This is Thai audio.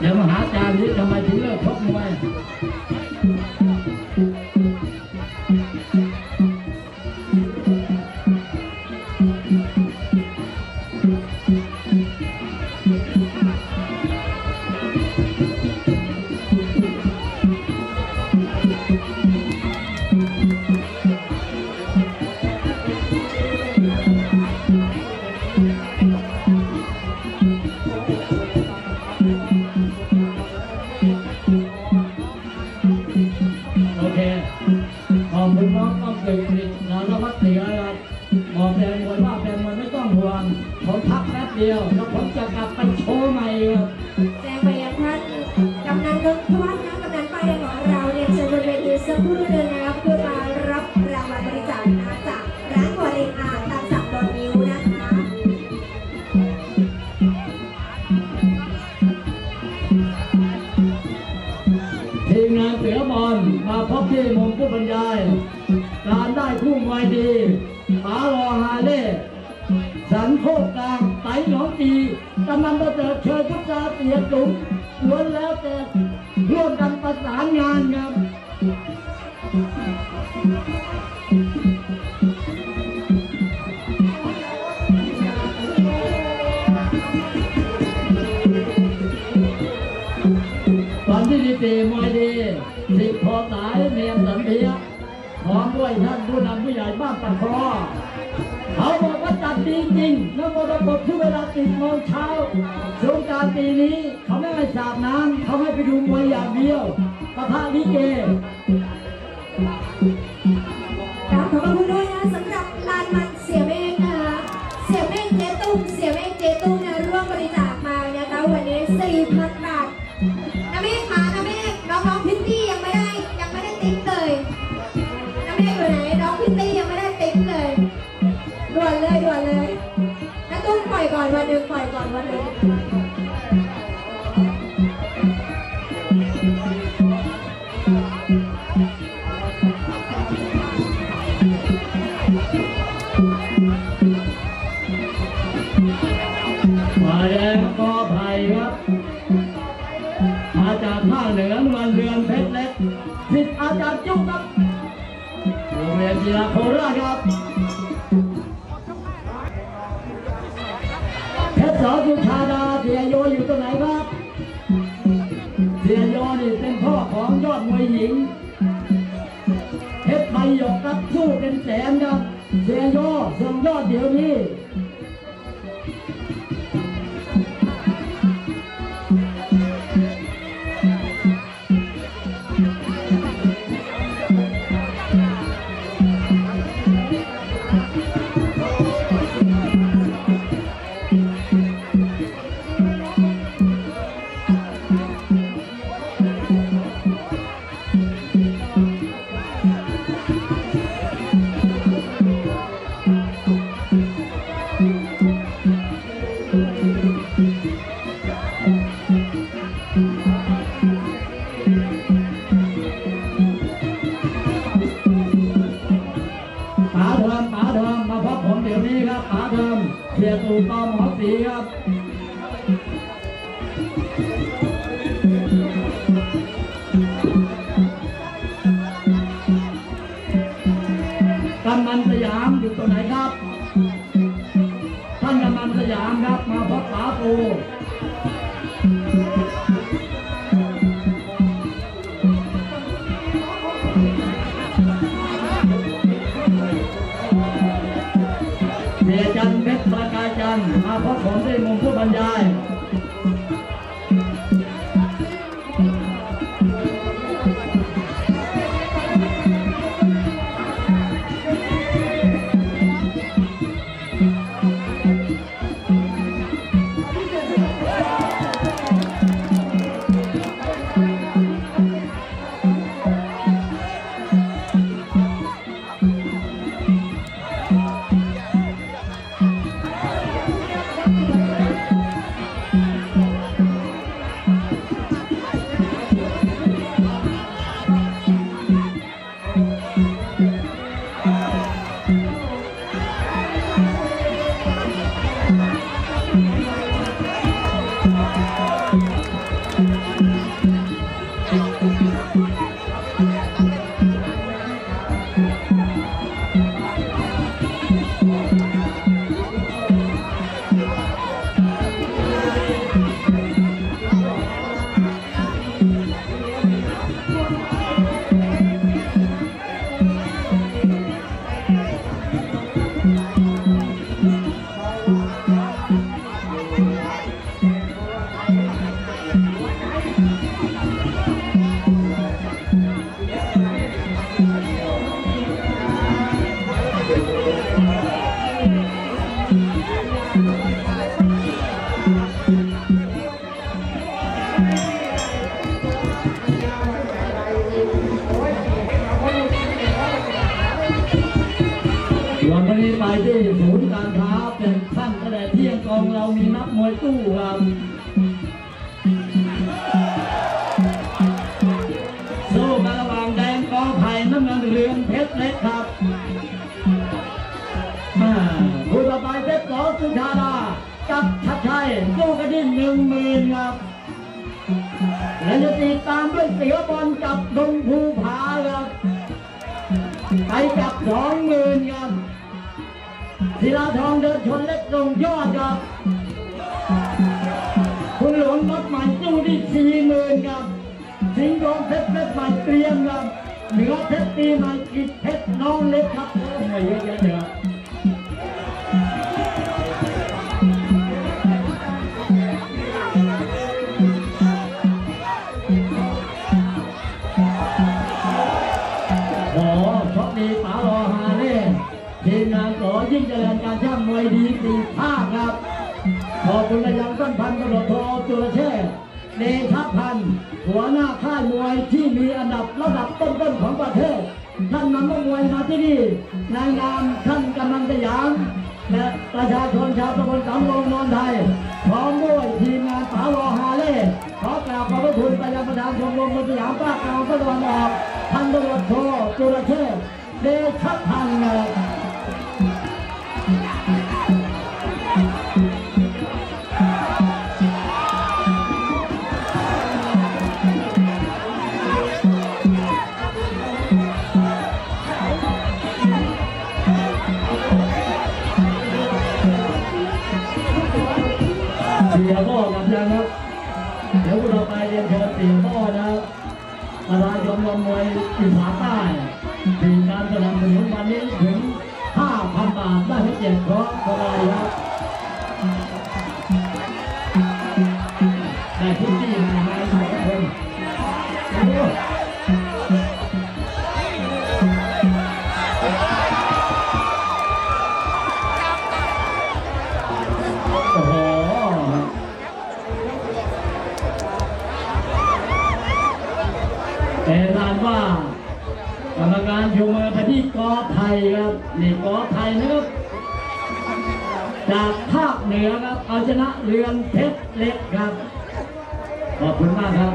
เดี๋ยวมาหาอาจารย์นี้ทำไมถึงเลิกชกมวยำนันนนวัฒน์นะกำนันป้ายแดงของเราเนี่ยเชิญบนเวทีสักครู่หนึงนะครับเพื่อมารับรางวัลบริจาคนะจากร้านวอรินอาตามสั่งดอนมิวนะคะทีมงานเสือบอลมาพบที่มุมผู้บรรยาย การได้คู่มวยดีปารอฮาเล่สันโคกกลางไตหนองตีกำนันประเสริฐเชิญพุทธาเตียจุ๋มล้วนแล้วแต่ ร่วมกันประสานงานครับวันที่ดีมวยดีสิบพอสายเมียนสันเทีย พร้อมด้วยท่านผู้นำผู้ใหญ่บ้านตะคอเขาบอกว่าจัดดีจริงนโมดบทที่เวลาติดโมงเช้าสงกรารปีนี้เขาไม่ให้สาบน้ำเขาให้ไปดูมวยอย่างเดียวประทะลิเกก มาแดงกอไผ่ครับ มาจากภาคเหนือเมืองเรือนเพชรเล็กสิทธิ์อาจารย์จุ๊บครับโรงเรียนกีฬาโคราชครับ สาวสุชาดาเสียโยอยู่ตรงไหนครับเสียโยนี่เป็นพ่อของยอดมวยหญิงเพชรใบหยกครับสู้เป็นแสนครับเสียโยส่งยอดเดี๋ยวนี้ วันนี้ไปที่ศูนย์การค้าเป็นท่านกระแดเที่ยงกองเรามีนักมวยตู้ครับสู้กันระหว่างแดงกองไผ่น้ำเงินเรืองเพชรเล็กครับผู้ต่อไปเพชรสองสุชาดากับชัดชัยสู้กันที่หนึ่งหมื่นครับและจะติดตามด้วยเสียบอลกับดงภูผาครับไปกับ สองหมื่นครับศิลาทองเดินชนเล็กลงยอดครับคุณหลวงรถใหม่ตู้ที่สี่หมื่นครับสิงห์ทองเพชรเพชรใหม่เตรียมครับเหนือเพชรตีใหม่กิจเพชรน้องเล็กครับโอ้ยเยอะแยะเลยครับขอโชคดีป๋า ยิ่งเจริญการช่างมวยดีดีภาคครับ ขอบคุณระยังท่านพันตำรวจโทจุลเชษเนชพันธ์หัวหน้าค่ายมวยที่มีอันดับระดับต้นๆของประเทศ ท่านนำมวยมาที่นี่ในนามท่านกำลังสยามและประชาชนชาวตำบลสังวงนนไทย เดี๋ยวเราไปเรียนเชิญสี่ข้อนะครับประธานชมรมมวยอีสานใต้มีการสนับสนุนวันนี้ถึง 5,000 บาทได้ให้เกียรติเพราะอะไรครับได้ที่ที่มาให้ทุกคน แต่ลานว่ากรรมการชูมือไปที่กอไทยครับนี่กอไทยนะครับจากภาคเหนือครับเอาชนะเรือนเพชรเล็กครับขอบคุณมากครับ